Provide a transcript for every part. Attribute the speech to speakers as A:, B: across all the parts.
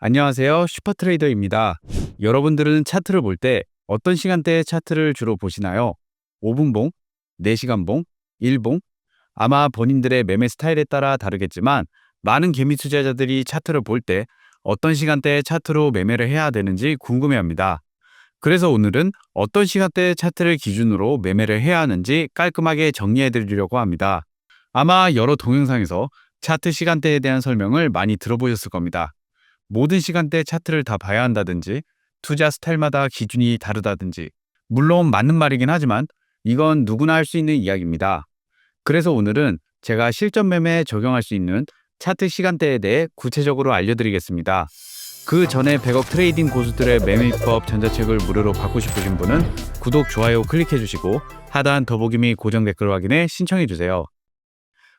A: 안녕하세요. 슈퍼트레이더입니다. 여러분들은 차트를 볼 때 어떤 시간대에 차트를 주로 보시나요? 5분봉, 4시간봉, 1봉? 아마 본인들의 매매 스타일에 따라 다르겠지만 많은 개미 투자자들이 차트를 볼 때 어떤 시간대에 차트로 매매를 해야 되는지 궁금해합니다. 그래서 오늘은 어떤 시간대의 차트를 기준으로 매매를 해야 하는지 깔끔하게 정리해 드리려고 합니다. 아마 여러 동영상에서 차트 시간대에 대한 설명을 많이 들어보셨을 겁니다. 모든 시간대 차트를 다 봐야 한다든지 투자 스타일마다 기준이 다르다든지 물론 맞는 말이긴 하지만 이건 누구나 할 수 있는 이야기입니다. 그래서 오늘은 제가 실전 매매에 적용할 수 있는 차트 시간대에 대해 구체적으로 알려드리겠습니다. 그 전에 100억 트레이딩 고수들의 매매법 전자책을 무료로 받고 싶으신 분은 구독, 좋아요 클릭해 주시고 하단 더보기 및 고정 댓글 확인에 신청해 주세요.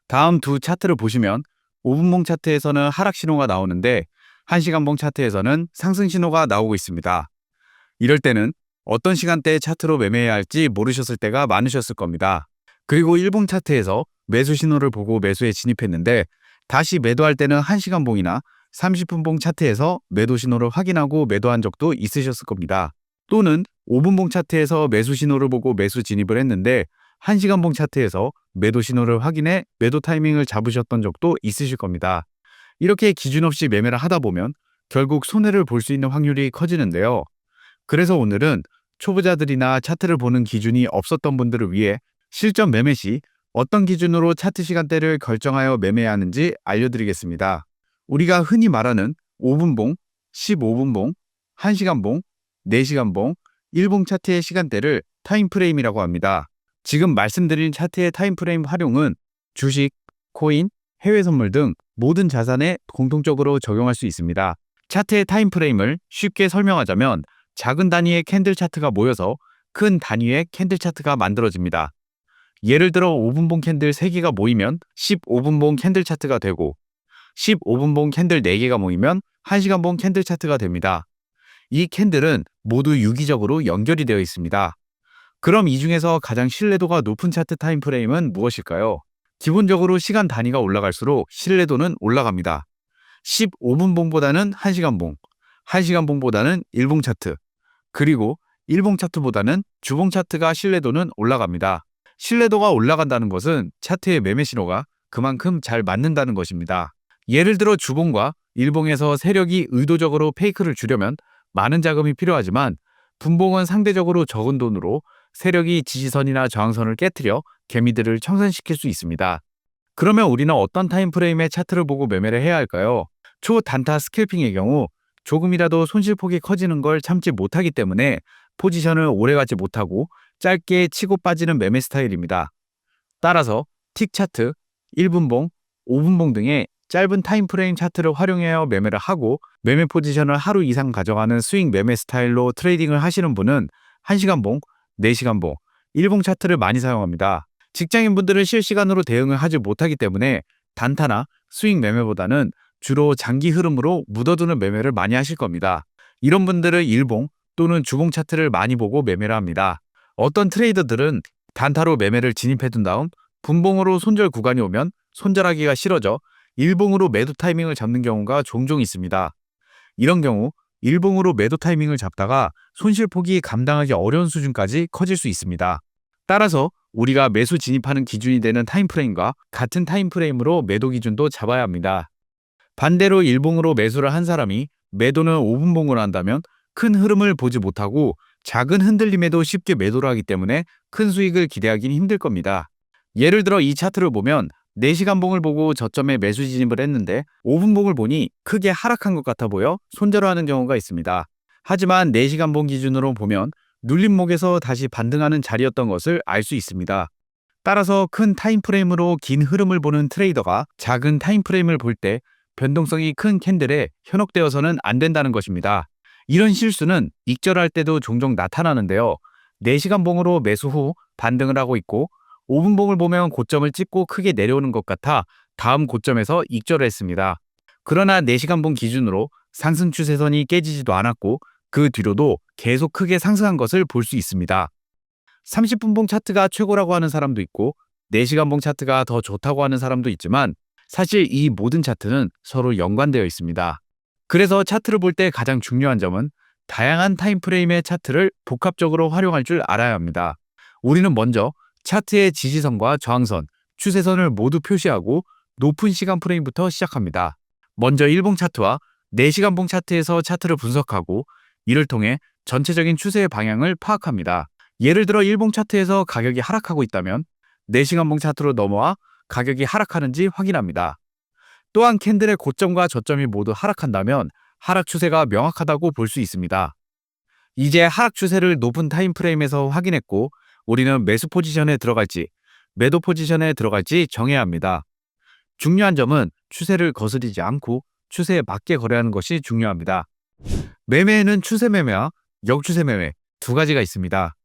A: 다음 두 차트를 보시면 5분봉 차트에서는 하락 신호가 나오는데 1시간봉 차트에서는 상승 신호가 나오고 있습니다. 이럴 때는 어떤 시간대에 차트로 매매해야 할지 모르셨을 때가 많으셨을 겁니다. 그리고 1봉 차트에서 매수 신호를 보고 매수에 진입했는데 다시 매도할 때는 1시간봉이나 30분봉 차트에서 매도 신호를 확인하고 매도한 적도 있으셨을 겁니다. 또는 5분봉 차트에서 매수 신호를 보고 매수 진입을 했는데 1시간봉 차트에서 매도 신호를 확인해 매도 타이밍을 잡으셨던 적도 있으실 겁니다. 이렇게 기준 없이 매매를 하다 보면 결국 손해를 볼 수 있는 확률이 커지는데요. 그래서 오늘은 초보자들이나 차트를 보는 기준이 없었던 분들을 위해 실전 매매 시 어떤 기준으로 차트 시간대를 결정하여 매매해야 하는지 알려드리겠습니다. 우리가 흔히 말하는 5분봉, 15분봉, 1시간봉, 4시간봉, 1봉 차트의 시간대를 타임프레임이라고 합니다. 지금 말씀드린 차트의 타임프레임 활용은 주식, 코인, 해외 선물 등 모든 자산에 공통적으로 적용할 수 있습니다. 차트의 타임프레임을 쉽게 설명하자면 작은 단위의 캔들 차트가 모여서 큰 단위의 캔들 차트가 만들어집니다. 예를 들어 5분봉 캔들 3개가 모이면 15분봉 캔들 차트가 되고 15분봉 캔들 4개가 모이면 1시간봉 캔들 차트가 됩니다. 이 캔들은 모두 유기적으로 연결이 되어 있습니다. 그럼 이 중에서 가장 신뢰도가 높은 차트 타임프레임은 무엇일까요? 기본적으로 시간 단위가 올라갈수록 신뢰도는 올라갑니다. 15분 봉보다는 1시간 봉, 1시간 봉보다는 1봉 차트, 그리고 1봉 차트보다는 주봉 차트가 신뢰도는 올라갑니다. 신뢰도가 올라간다는 것은 차트의 매매 신호가 그만큼 잘 맞는다는 것입니다. 예를 들어 주봉과 일봉에서 세력이 의도적으로 페이크를 주려면 많은 자금이 필요하지만 분봉은 상대적으로 적은 돈으로 세력이 지지선이나 저항선을 깨뜨려 개미들을 청산시킬 수 있습니다. 그러면 우리는 어떤 타임프레임의 차트를 보고 매매를 해야 할까요? 초단타 스캘핑의 경우 조금이라도 손실폭이 커지는 걸 참지 못하기 때문에 포지션을 오래가지 못하고 짧게 치고 빠지는 매매 스타일입니다. 따라서 틱 차트, 1분봉, 5분봉 등의 짧은 타임프레임 차트를 활용하여 매매를 하고 매매 포지션을 하루 이상 가져가는 스윙 매매 스타일로 트레이딩을 하시는 분은 1시간봉, 4시간봉, 1봉 차트를 많이 사용합니다. 직장인분들은 실시간으로 대응을 하지 못하기 때문에 단타나 스윙 매매보다는 주로 장기 흐름으로 묻어두는 매매를 많이 하실 겁니다. 이런 분들은 일봉 또는 주봉 차트를 많이 보고 매매를 합니다. 어떤 트레이더들은 단타로 매매를 진입해둔 다음 분봉으로 손절 구간이 오면 손절하기가 싫어져 일봉으로 매도 타이밍을 잡는 경우가 종종 있습니다. 이런 경우 일봉으로 매도 타이밍을 잡다가 손실폭이 감당하기 어려운 수준까지 커질 수 있습니다. 따라서 우리가 매수 진입하는 기준이 되는 타임프레임과 같은 타임프레임으로 매도 기준도 잡아야 합니다. 반대로 일봉으로 매수를 한 사람이 매도는 5분봉으로 한다면 큰 흐름을 보지 못하고 작은 흔들림에도 쉽게 매도를 하기 때문에 큰 수익을 기대하기는 힘들 겁니다. 예를 들어 이 차트를 보면 4시간 봉을 보고 저점에 매수 진입을 했는데 5분 봉을 보니 크게 하락한 것 같아 보여 손절하는 경우가 있습니다. 하지만 4시간 봉 기준으로 보면 눌림목에서 다시 반등하는 자리였던 것을 알 수 있습니다. 따라서 큰 타임프레임으로 긴 흐름을 보는 트레이더가 작은 타임프레임을 볼 때 변동성이 큰 캔들에 현혹되어서는 안 된다는 것입니다. 이런 실수는 익절할 때도 종종 나타나는데요. 4시간 봉으로 매수 후 반등을 하고 있고 5분 봉을 보면 고점을 찍고 크게 내려오는 것 같아 다음 고점에서 익절을 했습니다. 그러나 4시간 봉 기준으로 상승 추세선이 깨지지도 않았고 그 뒤로도 계속 크게 상승한 것을 볼 수 있습니다. 30분 봉 차트가 최고라고 하는 사람도 있고 4시간 봉 차트가 더 좋다고 하는 사람도 있지만 사실 이 모든 차트는 서로 연관되어 있습니다. 그래서 차트를 볼 때 가장 중요한 점은 다양한 타임프레임의 차트를 복합적으로 활용할 줄 알아야 합니다. 우리는 먼저 차트의 지지선과 저항선, 추세선을 모두 표시하고 높은 시간 프레임부터 시작합니다. 먼저 일봉 차트와 4시간봉 차트에서 차트를 분석하고 이를 통해 전체적인 추세의 방향을 파악합니다. 예를 들어 일봉 차트에서 가격이 하락하고 있다면 4시간봉 차트로 넘어와 가격이 하락하는지 확인합니다. 또한 캔들의 고점과 저점이 모두 하락한다면 하락 추세가 명확하다고 볼 수 있습니다. 이제 하락 추세를 높은 타임 프레임에서 확인했고 우리는 매수 포지션에 들어갈지 매도 포지션에 들어갈지 정해야 합니다. 중요한 점은 추세를 거스르지 않고 추세에 맞게 거래하는 것이 중요합니다. 매매에는 추세 매매와 역추세 매매 두 가지가 있습니다.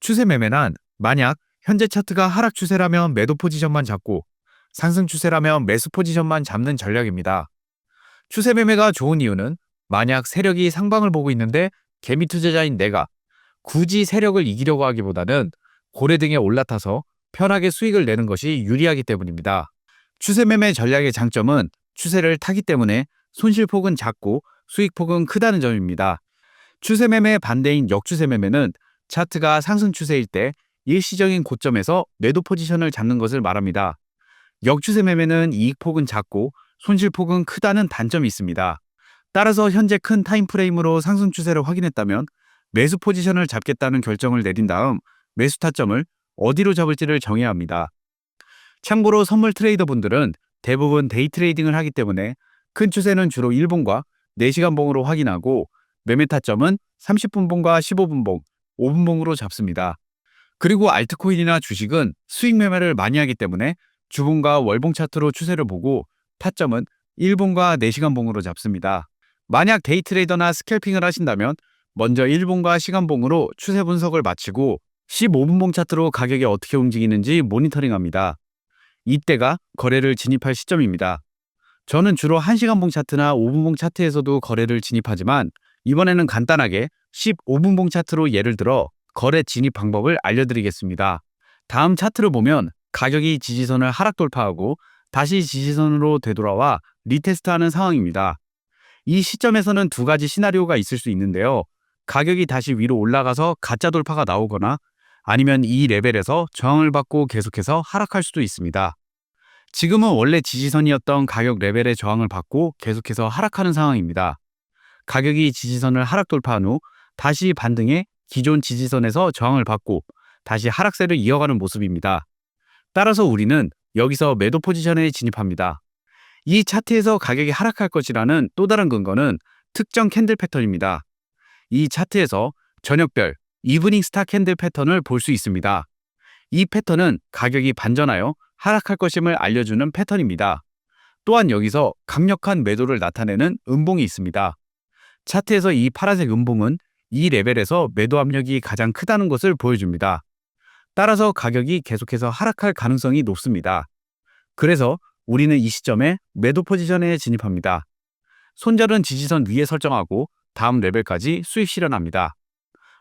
A: 추세 매매란 만약 현재 차트가 하락 추세라면 매도 포지션만 잡고 상승 추세라면 매수 포지션만 잡는 전략입니다. 추세 매매가 좋은 이유는 만약 세력이 상방을 보고 있는데 개미 투자자인 내가 굳이 세력을 이기려고 하기보다는 고래 등에 올라타서 편하게 수익을 내는 것이 유리하기 때문입니다. 추세 매매 전략의 장점은 추세를 타기 때문에 손실폭은 작고 수익폭은 크다는 점입니다. 추세 매매 반대인 역추세 매매는 차트가 상승 추세일 때 일시적인 고점에서 매도 포지션을 잡는 것을 말합니다. 역추세 매매는 이익폭은 작고 손실폭은 크다는 단점이 있습니다. 따라서 현재 큰 타임프레임으로 상승 추세를 확인했다면 매수 포지션을 잡겠다는 결정을 내린 다음 매수 타점을 어디로 잡을지를 정해야 합니다. 참고로 선물 트레이더분들은 대부분 데이 트레이딩을 하기 때문에 큰 추세는 주로 1분과 4시간 봉으로 확인하고 매매 타점은 30분 봉과 15분 봉, 5분 봉으로 잡습니다. 그리고 알트코인이나 주식은 수익 매매를 많이 하기 때문에 주봉과 월봉 차트로 추세를 보고 타점은 1분과 4시간 봉으로 잡습니다. 만약 데이 트레이더나 스캘핑을 하신다면 먼저 1분과 시간봉으로 추세 분석을 마치고 15분봉 차트로 가격이 어떻게 움직이는지 모니터링합니다. 이때가 거래를 진입할 시점입니다. 저는 주로 1시간봉 차트나 5분봉 차트에서도 거래를 진입하지만 이번에는 간단하게 15분봉 차트로 예를 들어 거래 진입 방법을 알려드리겠습니다. 다음 차트를 보면 가격이 지지선을 하락 돌파하고 다시 지지선으로 되돌아와 리테스트하는 상황입니다. 이 시점에서는 두 가지 시나리오가 있을 수 있는데요. 가격이 다시 위로 올라가서 가짜 돌파가 나오거나 아니면 이 레벨에서 저항을 받고 계속해서 하락할 수도 있습니다. 지금은 원래 지지선이었던 가격 레벨의 저항을 받고 계속해서 하락하는 상황입니다. 가격이 지지선을 하락 돌파한 후 다시 반등해 기존 지지선에서 저항을 받고 다시 하락세를 이어가는 모습입니다. 따라서 우리는 여기서 매도 포지션에 진입합니다. 이 차트에서 가격이 하락할 것이라는 또 다른 근거는 특정 캔들 패턴입니다. 이 차트에서 저녁별, 이브닝 스타 캔들 패턴을 볼 수 있습니다. 이 패턴은 가격이 반전하여 하락할 것임을 알려주는 패턴입니다. 또한 여기서 강력한 매도를 나타내는 음봉이 있습니다. 차트에서 이 파란색 음봉은 이 레벨에서 매도 압력이 가장 크다는 것을 보여줍니다. 따라서 가격이 계속해서 하락할 가능성이 높습니다. 그래서 우리는 이 시점에 매도 포지션에 진입합니다. 손절은 지지선 위에 설정하고 다음 레벨까지 수익 실현합니다.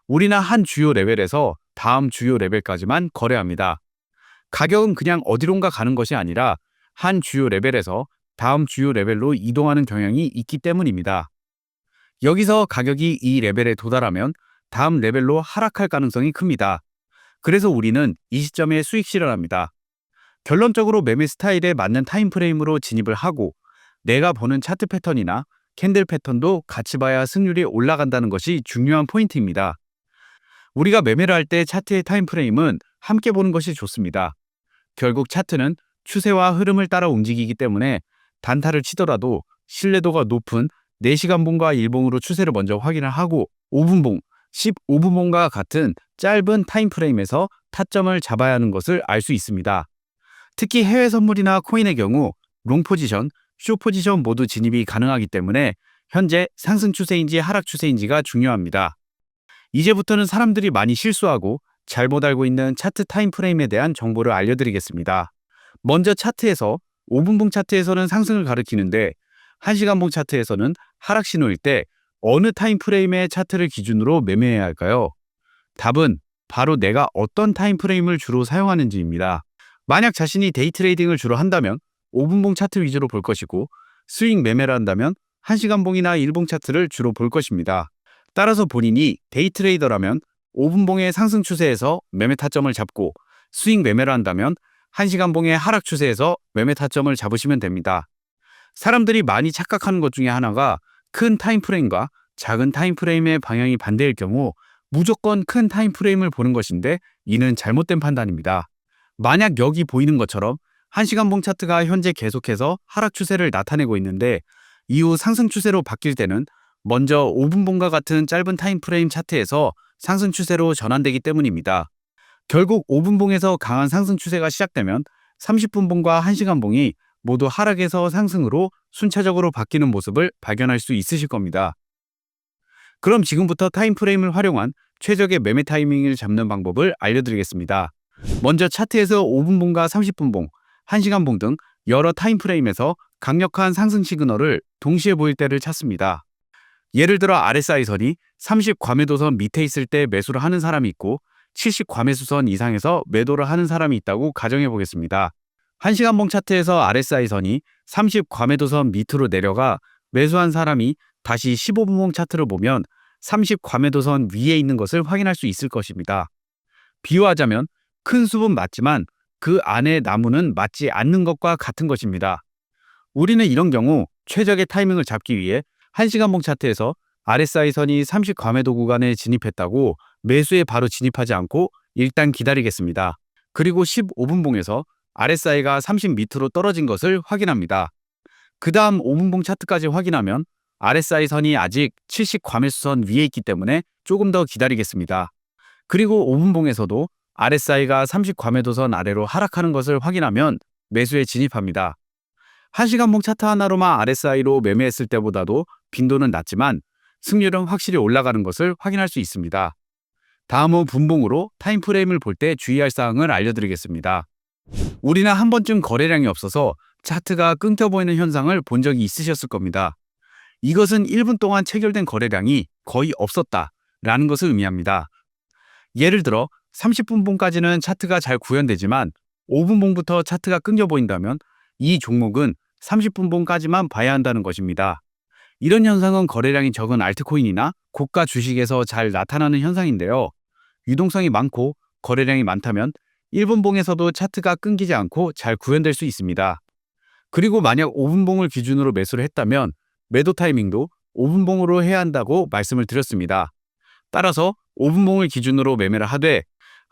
A: 우리는 한 주요 레벨에서 다음 주요 레벨까지만 거래합니다. 가격은 그냥 어디론가 가는 것이 아니라 한 주요 레벨에서 다음 주요 레벨로 이동하는 경향이 있기 때문입니다. 여기서 가격이 이 레벨에 도달하면 다음 레벨로 하락할 가능성이 큽니다. 그래서 우리는 이 시점에 수익 실현합니다. 결론적으로 매매 스타일에 맞는 타임프레임으로 진입을 하고 내가 보는 차트 패턴이나 캔들 패턴도 같이 봐야 승률이 올라간다는 것이 중요한 포인트입니다. 우리가 매매를 할 때 차트의 타임프레임은 함께 보는 것이 좋습니다. 결국 차트는 추세와 흐름을 따라 움직이기 때문에 단타를 치더라도 신뢰도가 높은 4시간봉과 일봉으로 추세를 먼저 확인을 하고 5분봉, 15분봉과 같은 짧은 타임프레임에서 타점을 잡아야 하는 것을 알 수 있습니다. 특히 해외 선물이나 코인의 경우 롱 포지션, 쇼 포지션 모두 진입이 가능하기 때문에 현재 상승 추세인지 하락 추세인지가 중요합니다. 이제부터는 사람들이 많이 실수하고 잘못 알고 있는 차트 타임프레임에 대한 정보를 알려드리겠습니다. 먼저 차트에서 5분봉 차트에서는 상승을 가리키는데 1시간봉 차트에서는 하락 신호일 때 어느 타임프레임의 차트를 기준으로 매매해야 할까요? 답은 바로 내가 어떤 타임프레임을 주로 사용하는지입니다. 만약 자신이 데이 트레이딩을 주로 한다면 5분봉 차트 위주로 볼 것이고 스윙 매매를 한다면 1시간봉이나 1봉 차트를 주로 볼 것입니다. 따라서 본인이 데이 트레이더라면 5분봉의 상승 추세에서 매매 타점을 잡고 스윙 매매를 한다면 1시간봉의 하락 추세에서 매매 타점을 잡으시면 됩니다. 사람들이 많이 착각하는 것 중에 하나가 큰 타임프레임과 작은 타임프레임의 방향이 반대일 경우 무조건 큰 타임프레임을 보는 것인데 이는 잘못된 판단입니다. 만약 여기 보이는 것처럼 1시간봉 차트가 현재 계속해서 하락 추세를 나타내고 있는데 이후 상승 추세로 바뀔 때는 먼저 5분봉과 같은 짧은 타임프레임 차트에서 상승 추세로 전환되기 때문입니다. 결국 5분봉에서 강한 상승 추세가 시작되면 30분봉과 1시간봉이 모두 하락에서 상승으로 순차적으로 바뀌는 모습을 발견할 수 있으실 겁니다. 그럼 지금부터 타임프레임을 활용한 최적의 매매 타이밍을 잡는 방법을 알려드리겠습니다. 먼저 차트에서 5분봉과 30분봉, 1시간 봉 등 여러 타임프레임에서 강력한 상승 시그널을 동시에 보일 때를 찾습니다. 예를 들어 RSI선이 30 과매도선 밑에 있을 때 매수를 하는 사람이 있고 70 과매수선 이상에서 매도를 하는 사람이 있다고 가정해 보겠습니다. 1시간 봉 차트에서 RSI선이 30 과매도선 밑으로 내려가 매수한 사람이 다시 15분 봉 차트를 보면 30 과매도선 위에 있는 것을 확인할 수 있을 것입니다. 비유하자면 큰 숲은 맞지만 그 안에 나무는 맞지 않는 것과 같은 것입니다. 우리는 이런 경우 최적의 타이밍을 잡기 위해 1시간봉 차트에서 RSI선이 30 과매도 구간에 진입했다고 매수에 바로 진입하지 않고 일단 기다리겠습니다. 그리고 15분봉에서 RSI가 30 밑으로 떨어진 것을 확인합니다. 그 다음 5분봉 차트까지 확인하면 RSI 선이 아직 70 과매수선 위에 있기 때문에 조금 더 기다리겠습니다. 그리고 5분봉에서도 RSI가 30 과매도선 아래로 하락하는 것을 확인하면 매수에 진입합니다. 1시간봉 차트 하나로만 RSI로 매매했을 때보다도 빈도는 낮지만 승률은 확실히 올라가는 것을 확인할 수 있습니다. 다음은 분봉으로 타임프레임을 볼 때 주의할 사항을 알려드리겠습니다. 우리는 한 번쯤 거래량이 없어서 차트가 끊겨 보이는 현상을 본 적이 있으셨을 겁니다. 이것은 1분 동안 체결된 거래량이 거의 없었다 라는 것을 의미합니다. 예를 들어 30분봉까지는 차트가 잘 구현되지만 5분봉부터 차트가 끊겨 보인다면 이 종목은 30분봉까지만 봐야 한다는 것입니다. 이런 현상은 거래량이 적은 알트코인이나 고가 주식에서 잘 나타나는 현상인데요. 유동성이 많고 거래량이 많다면 1분봉에서도 차트가 끊기지 않고 잘 구현될 수 있습니다. 그리고 만약 5분봉을 기준으로 매수를 했다면 매도 타이밍도 5분봉으로 해야 한다고 말씀을 드렸습니다. 따라서 5분봉을 기준으로 매매를 하되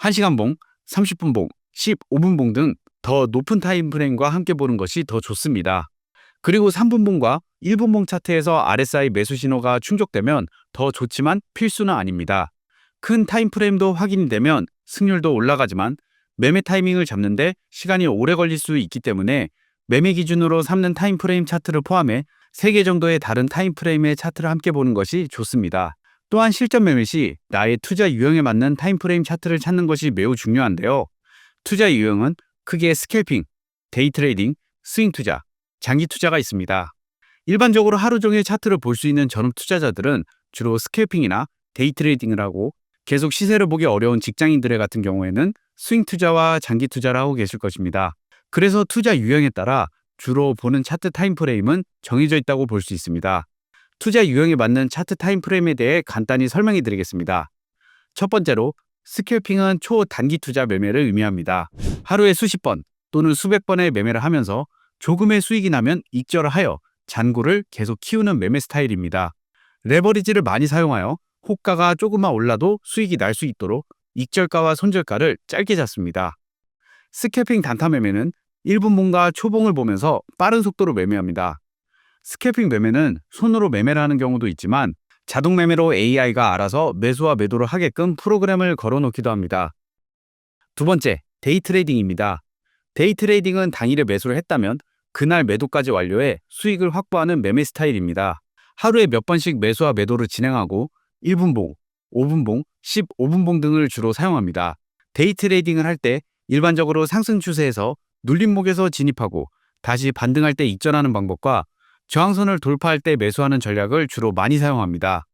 A: 1시간 봉, 30분 봉, 15분 봉 등 더 높은 타임 프레임과 함께 보는 것이 더 좋습니다. 그리고 3분 봉과 1분 봉 차트에서 RSI 매수 신호가 충족되면 더 좋지만 필수는 아닙니다. 큰 타임 프레임도 확인이 되면 승률도 올라가지만 매매 타이밍을 잡는데 시간이 오래 걸릴 수 있기 때문에 매매 기준으로 삼는 타임 프레임 차트를 포함해 3개 정도의 다른 타임 프레임의 차트를 함께 보는 것이 좋습니다. 또한 실전 매매 시 나의 투자 유형에 맞는 타임프레임 차트를 찾는 것이 매우 중요한데요. 투자 유형은 크게 스캘핑, 데이 트레이딩, 스윙 투자, 장기 투자가 있습니다. 일반적으로 하루 종일 차트를 볼 수 있는 전업 투자자들은 주로 스캘핑이나 데이 트레이딩을 하고 계속 시세를 보기 어려운 직장인들의 같은 경우에는 스윙 투자와 장기 투자를 하고 계실 것입니다. 그래서 투자 유형에 따라 주로 보는 차트 타임프레임은 정해져 있다고 볼 수 있습니다. 투자 유형에 맞는 차트 타임 프레임에 대해 간단히 설명해 드리겠습니다. 첫 번째로 스캘핑은 초단기 투자 매매를 의미합니다. 하루에 수십 번 또는 수백 번의 매매를 하면서 조금의 수익이 나면 익절을 하여 잔고를 계속 키우는 매매 스타일입니다. 레버리지를 많이 사용하여 호가가 조금만 올라도 수익이 날 수 있도록 익절가와 손절가를 짧게 잡습니다. 스캘핑 단타 매매는 1분 봉과 초봉을 보면서 빠른 속도로 매매합니다. 스캘핑 매매는 손으로 매매를 하는 경우도 있지만 자동 매매로 AI가 알아서 매수와 매도를 하게끔 프로그램을 걸어놓기도 합니다. 두 번째, 데이 트레이딩입니다. 데이 트레이딩은 당일에 매수를 했다면 그날 매도까지 완료해 수익을 확보하는 매매 스타일입니다. 하루에 몇 번씩 매수와 매도를 진행하고 1분봉, 5분봉, 15분봉 등을 주로 사용합니다. 데이 트레이딩을 할 때 일반적으로 상승 추세에서 눌림목에서 진입하고 다시 반등할 때 익전하는 방법과 저항선을 돌파할 때 매수하는 전략을 주로 많이 사용합니다.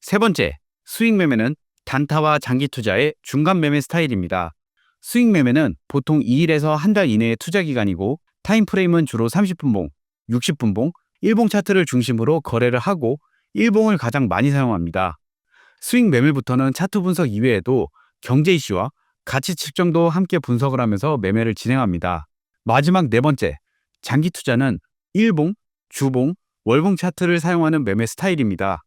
A: 세 번째, 수익 매매는 단타와 장기 투자의 중간 매매 스타일입니다. 수익 매매는 보통 2일에서 한 달 이내의 투자 기간이고 타임 프레임은 주로 30분봉, 60분봉, 일봉 차트를 중심으로 거래를 하고 일봉을 가장 많이 사용합니다. 스윙 매매부터는 차트 분석 이외에도 경제 이슈와 가치 측정도 함께 분석을 하면서 매매를 진행합니다. 마지막 네 번째, 장기 투자는 일봉, 주봉, 월봉 차트를 사용하는 매매 스타일입니다.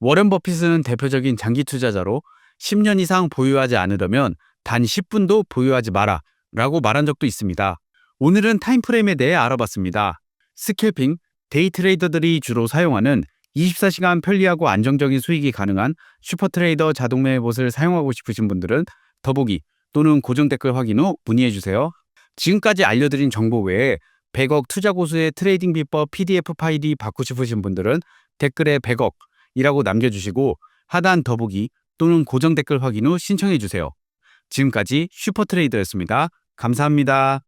A: 워렌 버핏은 대표적인 장기 투자자로 10년 이상 보유하지 않으려면 단 10분도 보유하지 마라 라고 말한 적도 있습니다. 오늘은 타임프레임에 대해 알아봤습니다. 스캘핑, 데이 트레이더들이 주로 사용하는 24시간 편리하고 안정적인 수익이 가능한 슈퍼트레이더 자동 매매봇을 사용하고 싶으신 분들은 더보기 또는 고정 댓글 확인 후 문의해 주세요. 지금까지 알려드린 정보 외에 100억 투자 고수의 트레이딩 비법 PDF 파일이 받고 싶으신 분들은 댓글에 100억이라고 남겨주시고 하단 더보기 또는 고정 댓글 확인 후 신청해 주세요. 지금까지 슈퍼트레이더였습니다. 감사합니다.